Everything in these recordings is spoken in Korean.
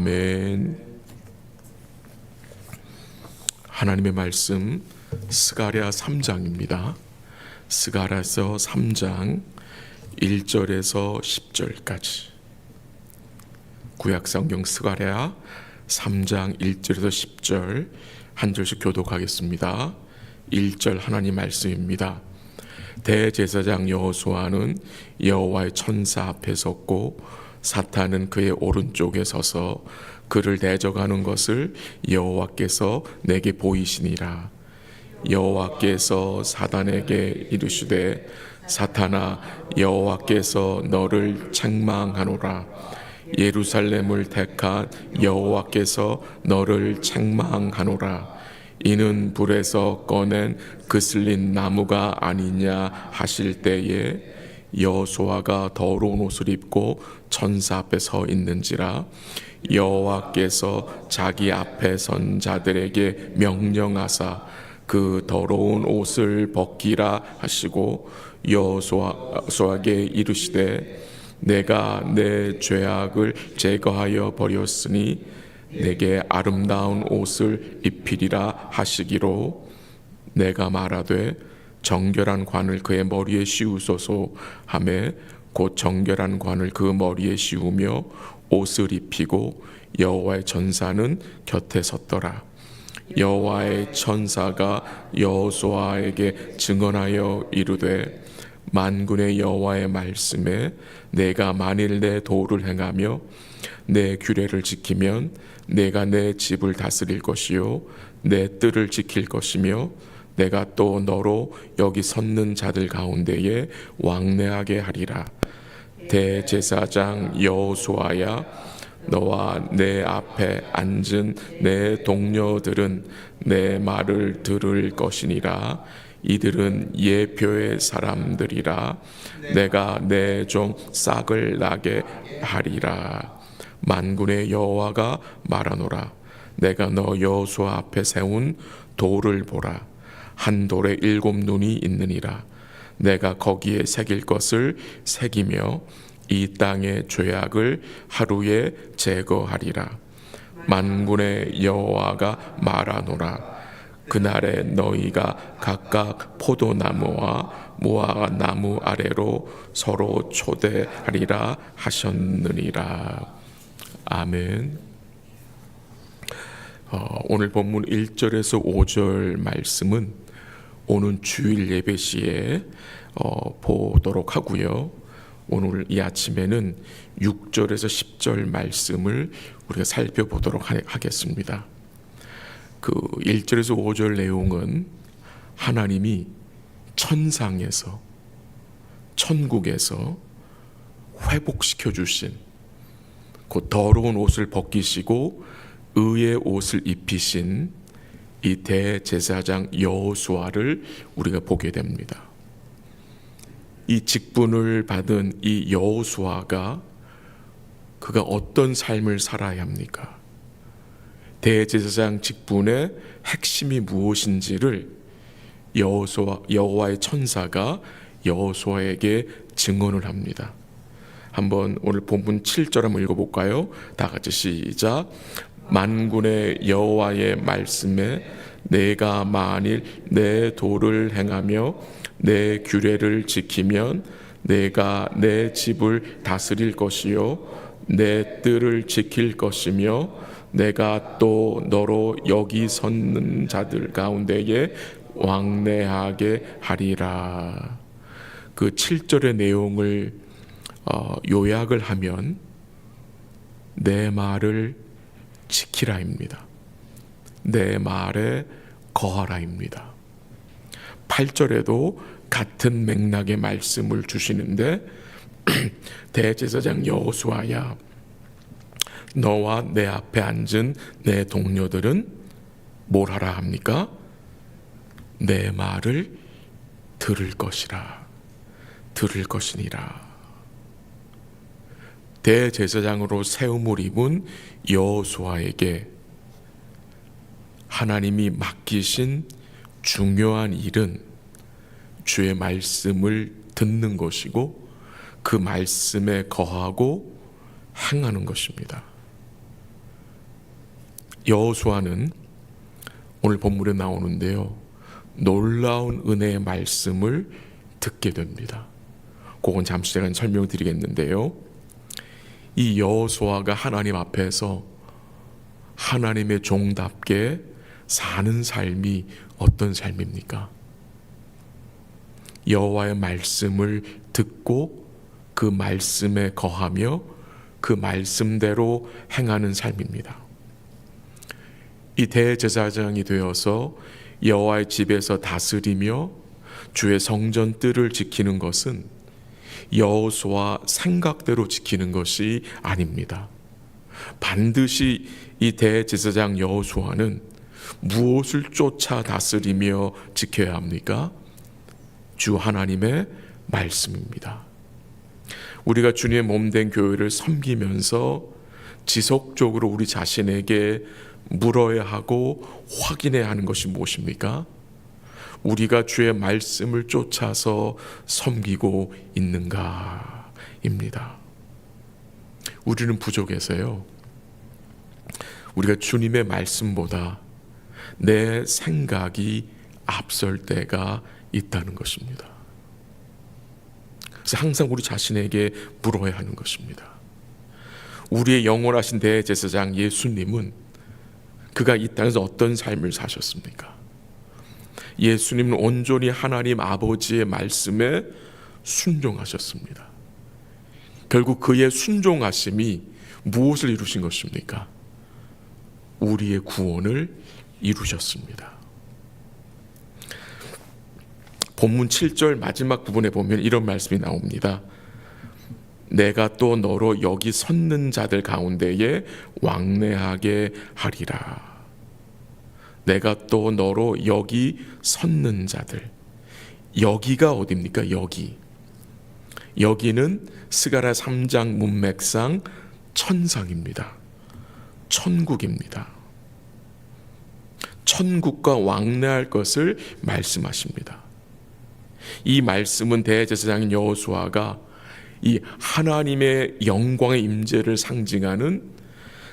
아멘. 하나님의 말씀 스가랴 3장입니다. 스가랴서 3장 1절에서 10절까지. 구약 성경 스가랴 3장 1절에서 10절 한 절씩 교독하겠습니다. 1절 하나님 말씀입니다. 대제사장 여호수아는 여호와의 천사 앞에 섰고 사탄은 그의 오른쪽에 서서 그를 대적하는 것을 여호와께서 내게 보이시니라. 여호와께서 사단에게 이르시되 사탄아 여호와께서 너를 책망하노라. 예루살렘을 택한 여호와께서 너를 책망하노라. 이는 불에서 꺼낸 그슬린 나무가 아니냐 하실 때에 여호수아가 더러운 옷을 입고 천사 앞에 서 있는지라 여호와께서 자기 앞에 선 자들에게 명령하사 그 더러운 옷을 벗기라 하시고 여호수아에게 이르시되 내가 내 죄악을 제거하여 버렸으니 내게 아름다운 옷을 입히리라 하시기로 내가 말하되 정결한 관을 그의 머리에 씌우소서 하매 곧 정결한 관을 그 머리에 씌우며 옷을 입히고 여호와의 전사는 곁에 섰더라. 여호와의 천사가 여호수아에게 증언하여 이르되 만군의 여호와의 말씀에 내가 만일 내 도를 행하며 내 규례를 지키면 내가 내 집을 다스릴 것이요 내 뜰을 지킬 것이며 내가 또 너로 여기 섰는 자들 가운데에 왕래하게 하리라. 대제사장 여호수아야 너와 내 앞에 앉은 내 동료들은 내 말을 들을 것이니라. 이들은 예표의 사람들이라. 내가 내 종 싹을 나게 하리라. 만군의 여호와가 말하노라. 내가 너 여호수아 앞에 세운 돌을 보라 한 돌에 일곱 눈이 있느니라. 내가 거기에 새길 것을 새기며 이 땅의 죄악을 하루에 제거하리라. 만군의 여호와가 말하노라. 그날에 너희가 각각 포도나무와 무화과 나무 아래로 서로 초대하리라 하셨느니라. 아멘. 어, 오늘 본문 1절에서 5절 말씀은 오는 주일 예배 시에 어, 보도록 하고요. 오늘 이 아침에는 6절에서 10절 말씀을 우리가 살펴보도록 하, 하겠습니다. 그 1절에서 5절 내용은 하나님이 천상에서 천국에서 회복시켜 주신 그 더러운 옷을 벗기시고 의의 옷을 입히신 이 대제사장 여호수아를 우리가 보게 됩니다. 이 직분을 받은 이 여호수아가 그가 어떤 삶을 살아야 합니까? 대제사장 직분의 핵심이 무엇인지를 여호수아 여호와의 천사가 여호수아에게 증언을 합니다. 한번 오늘 본문 7절 한번 읽어볼까요? 다 같이 시작. 만군의 여호와의 말씀에 내가 만일 내 도를 행하며 내 규례를 지키면 내가 내 집을 다스릴 것이요 내 뜰을 지킬 것이며 내가 또 너로 여기 섰는 자들 가운데에 왕래하게 하리라. 그 7절의 내용을 어, 요약을 하면 내 말을 지키라입니다. 내 말에 거하라입니다. 8절에도 같은 맥락의 말씀을 주시는데 대제사장 여호수아야 너와 내 앞에 앉은 내 동료들은 뭘 하라 합니까? 내 말을 들을 것이라 들을 것이니라 대제사장으로 세움을 입은 여호수아에게 하나님이 맡기신 중요한 일은 주의 말씀을 듣는 것이고 그 말씀에 거하고 행하는 것입니다. 여호수아는 오늘 본문에 나오는데요. 놀라운 은혜의 말씀을 듣게 됩니다. 그건 잠시 제가 설명드리겠는데요. 이 여호수아가 하나님 앞에서 하나님의 종답게 사는 삶이 어떤 삶입니까? 여호와의 말씀을 듣고 그 말씀에 거하며 그 말씀대로 행하는 삶입니다. 이 대제사장이 되어서 여호와의 집에서 다스리며 주의 성전 뜰을 지키는 것은 여호수아 생각대로 지키는 것이 아닙니다. 반드시 이 대제사장 여호수아는 무엇을 쫓아 다스리며 지켜야 합니까? 주 하나님의 말씀입니다. 우리가 주님의 몸된 교회를 섬기면서 지속적으로 우리 자신에게 물어야 하고 확인해야 하는 것이 무엇입니까? 우리가 주의 말씀을 쫓아서 섬기고 있는가입니다. 우리는 부족해서요. 우리가 주님의 말씀보다 내 생각이 앞설 때가 있다는 것입니다. 그래서 항상 우리 자신에게 물어야 하는 것입니다. 우리의 영원하신 대제사장 예수님은 그가 이 땅에서 어떤 삶을 사셨습니까? 예수님은 온전히 하나님 아버지의 말씀에 순종하셨습니다. 결국 그의 순종하심이 무엇을 이루신 것입니까? 우리의 구원을 이루셨습니다. 본문 7절 마지막 부분에 보면 이런 말씀이 나옵니다. 내가 또 너로 여기 섰는 자들 가운데에 왕래하게 하리라. 내가 또 너로 여기 섰는 자들. 여기가 어디입니까? 여기. 여기는 스가라 3장 문맥상 천상입니다. 천국입니다. 천국과 왕래할 것을 말씀하십니다. 이 말씀은 대제사장인 여호수아가 이 하나님의 영광의 임재를 상징하는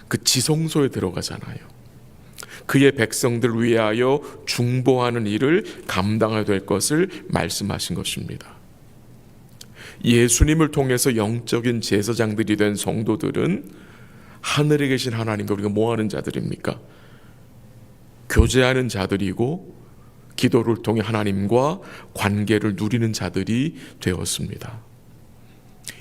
그 지성소에 들어가잖아요. 그의 백성들 위하여 중보하는 일을 될 것을 말씀하신 것입니다. 예수님을 통해서 영적인 제사장들이 된 성도들은 하늘에 계신 하나님과 우리가 뭐 하는 자들입니까? 교제하는 자들이고 기도를 통해 하나님과 관계를 누리는 자들이 되었습니다.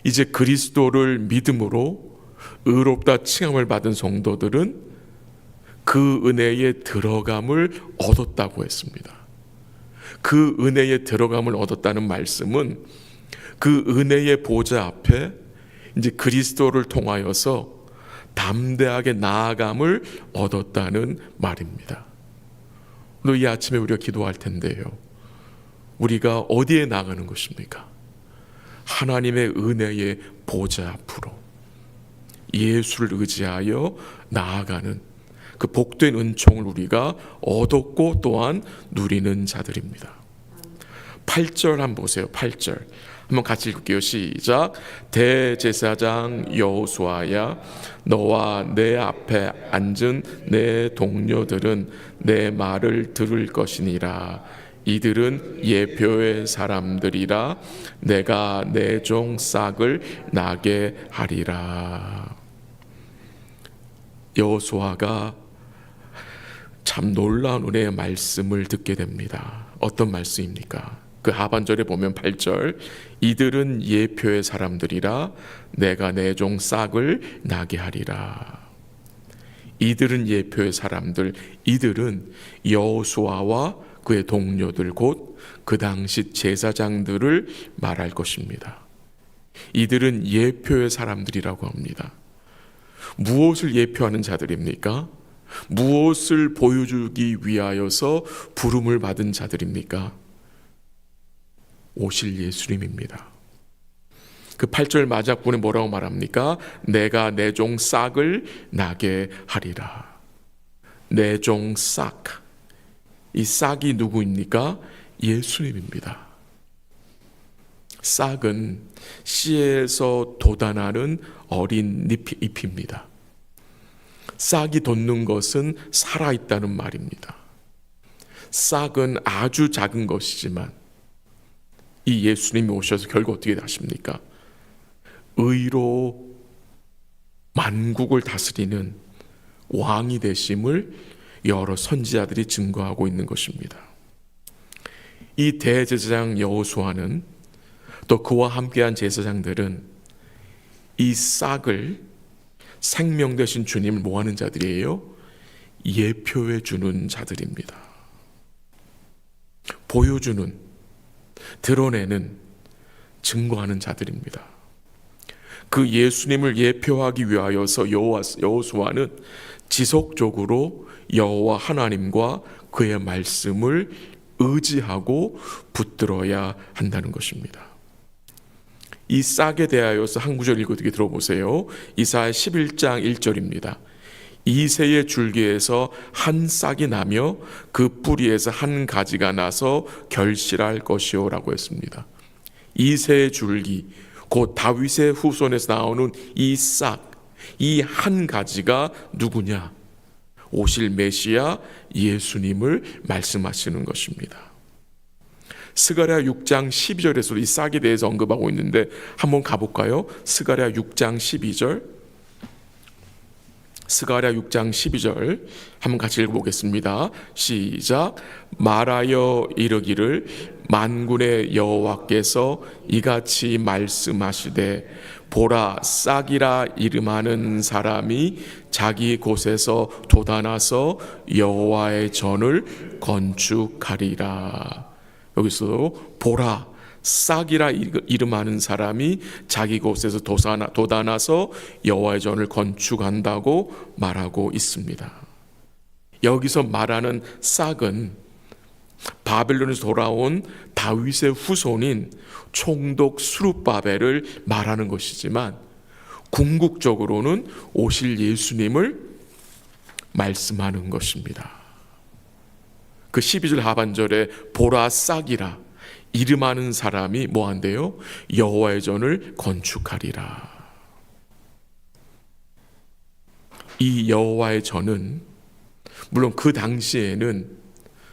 이제 그리스도를 믿음으로 의롭다 칭함을 받은 성도들은 그 은혜에 들어감을 얻었다고 했습니다. 그 은혜에 들어감을 얻었다는 말씀은 그 은혜의 보좌 앞에 이제 그리스도를 통하여서 담대하게 나아감을 얻었다는 말입니다. 오늘 이 아침에 우리가 기도할 텐데요. 우리가 어디에 나가는 것입니까? 하나님의 은혜의 보좌 앞으로 예수를 의지하여 나아가는 그 복된 은총을 우리가 얻었고 또한 누리는 자들입니다. 8절 한번 보세요. 8절. 한번 같이 읽을게요. 시작. 대제사장 여호수아야 너와 내 앞에 앉은 내 동료들은 내 말을 들을 것이니라. 이들은 예표의 사람들이라 내가 내 종 싹을 나게 하리라. 여호수아가 참 놀라운 은혜의 말씀을 듣게 됩니다. 어떤 말씀입니까? 그 하반절에 보면 8절 이들은 예표의 사람들이라 내가 내 종 싹을 나게 하리라. 이들은 예표의 사람들 이들은 여호수아와 그의 동료들 곧 그 당시 제사장들을 말할 것입니다. 이들은 예표의 사람들이라고 합니다. 무엇을 예표하는 자들입니까? 무엇을 보여주기 위하여서 부름을 받은 자들입니까? 오실 예수님입니다. 그 8절 마작분에 뭐라고 말합니까? 내가 내 종 싹을 나게 하리라. 내 종 싹. 이 싹이 누구입니까? 예수님입니다. 싹은 씨에서 돋아나는 어린 잎입니다. 싹이 돋는 것은 살아있다는 말입니다. 싹은 아주 작은 것이지만 이 예수님이 오셔서 결국 어떻게 하십니까? 의로 만국을 다스리는 왕이 되심을 여러 선지자들이 증거하고 있는 것입니다. 이 대제사장 여호수아는 또 그와 함께한 제사장들은 이 싹을 생명 되신 주님을 모하는 자들이에요. 예표해 주는 자들입니다. 보여주는 드러내는 증거하는 자들입니다. 그 예수님을 예표하기 위하여서 여호수아는 지속적으로 여호와 하나님과 그의 말씀을 의지하고 붙들어야 한다는 것입니다. 이 싹에 대하여서 한 구절 읽어 듣게 들어보세요. 이사야 11장 1절입니다. 이 새의 줄기에서 한 싹이 나며 그 뿌리에서 한 가지가 나서 결실할 것이요라고 했습니다. 이 새의 줄기 곧 다윗의 후손에서 나오는 이 싹, 이 한 가지가 누구냐? 오실 메시아 예수님을 말씀하시는 것입니다. 스가랴 6장 12절에서 이 싹에 대해서 언급하고 있는데 한번 가볼까요? 스가랴 6장 12절. 스가랴 6장 12절 한번 같이 읽어보겠습니다. 시작. 말하여 이르기를 만군의 여호와께서 이같이 말씀하시되 보라 싹이라 이름하는 사람이 자기 곳에서 돋아나서 여호와의 전을 건축하리라. 여기서 보라 싹이라 이름하는 사람이 자기 곳에서 돋아나서 여호와의 전을 건축한다고 말하고 있습니다. 여기서 말하는 싹은 바벨론에서 돌아온 다윗의 후손인 총독 수룹바벨을 말하는 것이지만 궁극적으로는 오실 예수님을 말씀하는 것입니다. 그 12절 하반절에 보라 싹이라 이름하는 사람이 뭐한대요? 여호와의 전을 건축하리라. 이 여호와의 전은 물론 그 당시에는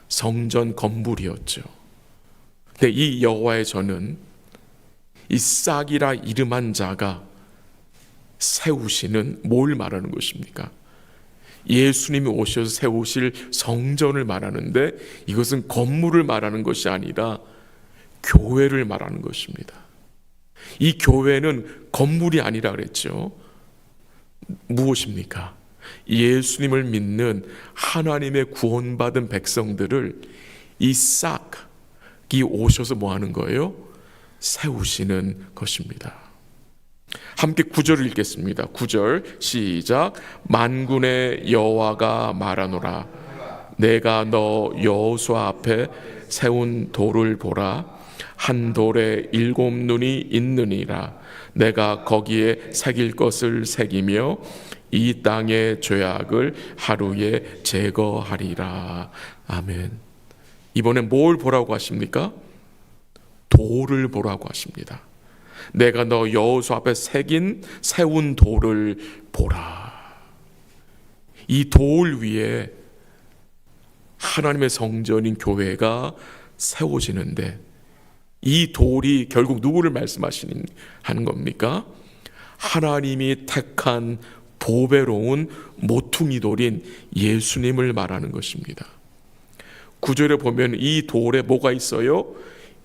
성전 건물이었죠. 근데 이 여호와의 전은 이 싹이라 이름한 자가 세우시는 뭘 말하는 것입니까? 예수님이 오셔서 세우실 성전을 말하는데 이것은 건물을 말하는 것이 아니라 교회를 말하는 것입니다. 이 교회는 건물이 아니라 그랬죠. 무엇입니까? 예수님을 믿는 하나님의 구원받은 백성들을 이 싹이 오셔서 뭐 하는 거예요? 세우시는 것입니다. 함께 구절을 읽겠습니다. 구절 시작. 만군의 여호와가 말하노라. 내가 너 여호수 앞에 세운 돌을 보라. 한 돌에 일곱 눈이 있느니라. 내가 거기에 새길 것을 새기며 이 땅의 죄악을 하루에 제거하리라. 아멘. 이번에 뭘 보라고 하십니까? 돌을 보라고 하십니다 내가 너 여호수 앞에 새긴 세운 돌을 보라 이 돌 위에 하나님의 성전인 교회가 세워지는데 이 돌이 결국 누구를 말씀하시는 겁니까? 하나님이 택한 보배로운 모퉁이 돌인 예수님을 말하는 것입니다. 구절에 보면 이 돌에 뭐가 있어요?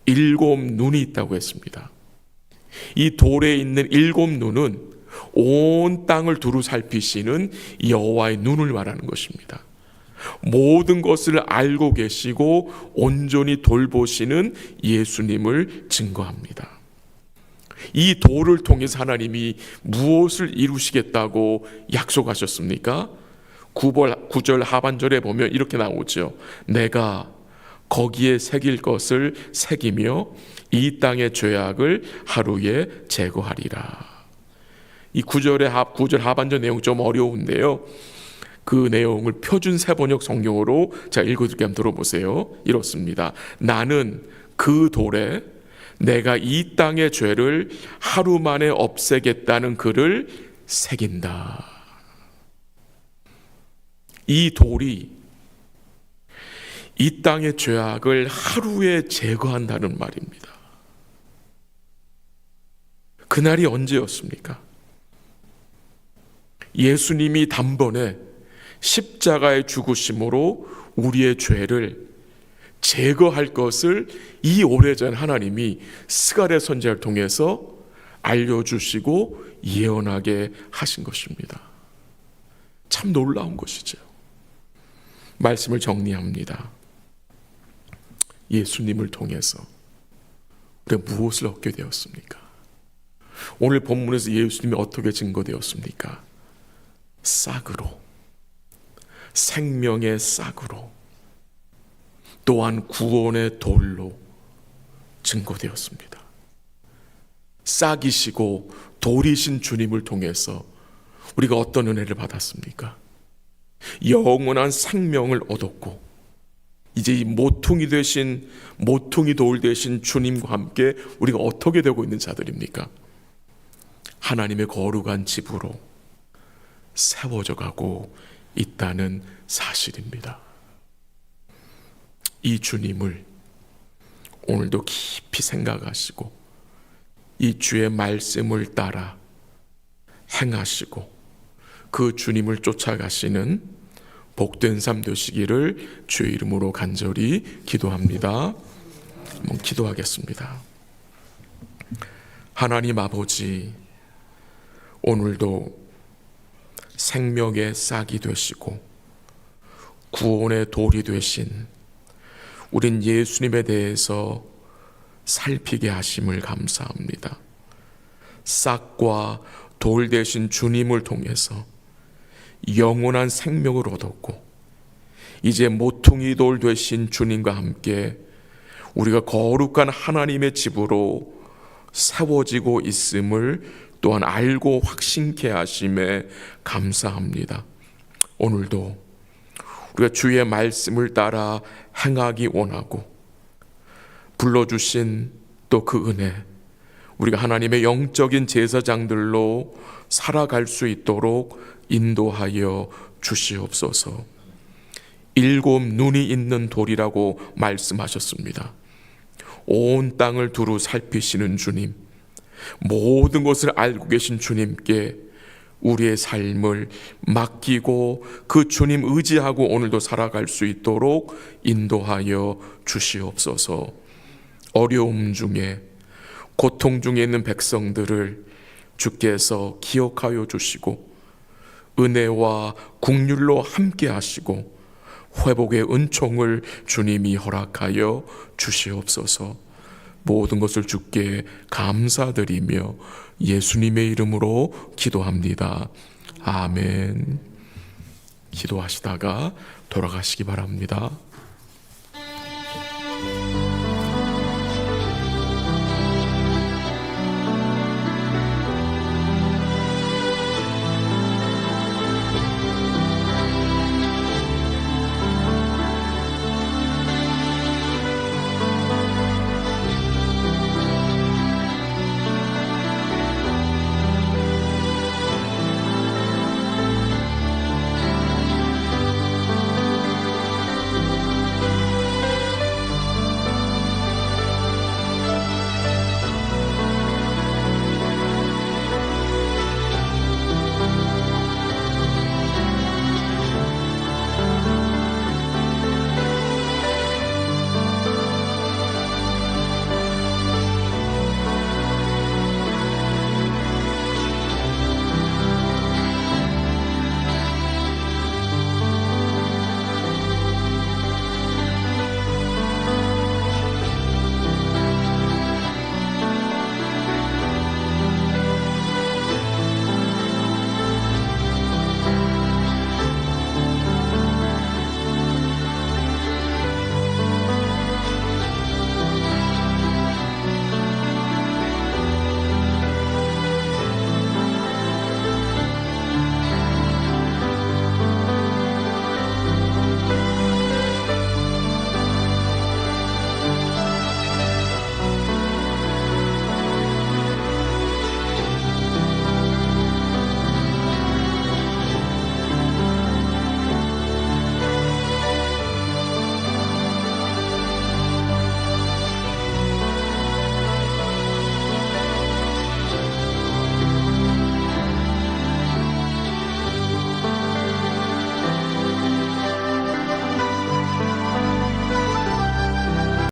일곱 눈이 있다고 했습니다. 이 돌에 있는 일곱 눈은 온 땅을 두루 살피시는 여호와의 눈을 말하는 것입니다. 모든 것을 알고 계시고 온전히 돌보시는 예수님을 증거합니다. 이 돌을 통해서 하나님이 무엇을 이루시겠다고 약속하셨습니까? 9절 하반절에 보면 이렇게 나오죠. 내가 거기에 새길 것을 새기며 이 땅의 죄악을 하루에 제거하리라. 이 9절의 합 9절 하반절 내용 좀 어려운데요. 그 내용을 표준 세번역 성경으로 자 읽어드릴게 한번 들어보세요. 이렇습니다. 나는 그 돌에 내가 이 땅의 죄를 하루 만에 없애겠다는 글을 새긴다. 이 돌이 이 땅의 죄악을 하루에 제거한다는 말입니다. 그날이 언제였습니까? 예수님이 단번에 십자가의 죽으심으로 우리의 죄를 제거할 것을 이 오래전 하나님이 스가랴 선지자를 통해서 알려주시고 예언하게 하신 것입니다. 참 놀라운 것이죠. 말씀을 정리합니다. 예수님을 통해서 우리가 무엇을 얻게 되었습니까? 오늘 본문에서 예수님이 어떻게 증거되었습니까? 싹으로, 생명의 싹으로, 또한 구원의 돌로 증거되었습니다. 싹이시고 돌이신 주님을 통해서 우리가 어떤 은혜를 받았습니까? 영원한 생명을 얻었고 이제 이 모퉁이 되신 모퉁이 돌 되신 주님과 함께 우리가 어떻게 되고 있는 자들입니까? 하나님의 거룩한 집으로 세워져 가고 있다는 사실입니다. 이 주님을 오늘도 깊이 생각하시고 이 주의 말씀을 따라 행하시고 그 주님을 쫓아가시는 복된 삶 되시기를 주의 이름으로 간절히 기도합니다. 한번 기도하겠습니다. 하나님 아버지, 오늘도 생명의 싹이 되시고 구원의 돌이 되신 우린 예수님에 대해서 살피게 하심을 감사합니다. 싹과 돌 대신 주님을 통해서 영원한 생명을 얻었고 이제 모퉁이 돌 되신 주님과 함께 우리가 거룩한 하나님의 집으로 세워지고 있음을 또한 알고 확신케 하심에 감사합니다. 오늘도 우리가 주의 말씀을 따라 행하기 원하고 불러주신 또 그 은혜 우리가 하나님의 영적인 제사장들로 살아갈 수 있도록 인도하여 주시옵소서. 일곱 눈이 있는 돌이라고 말씀하셨습니다. 온 땅을 두루 살피시는 주님, 모든 것을 알고 계신 주님께 우리의 삶을 맡기고 그 주님 의지하고 오늘도 살아갈 수 있도록 인도하여 주시옵소서. 어려움 중에 고통 중에 있는 백성들을 주께서 기억하여 주시고 은혜와 국률로 함께 하시고 회복의 은총을 주님이 허락하여 주시옵소서. 모든 것을 주께 감사드리며 예수님의 이름으로 기도합니다. 아멘. 기도하시다가 돌아가시기 바랍니다.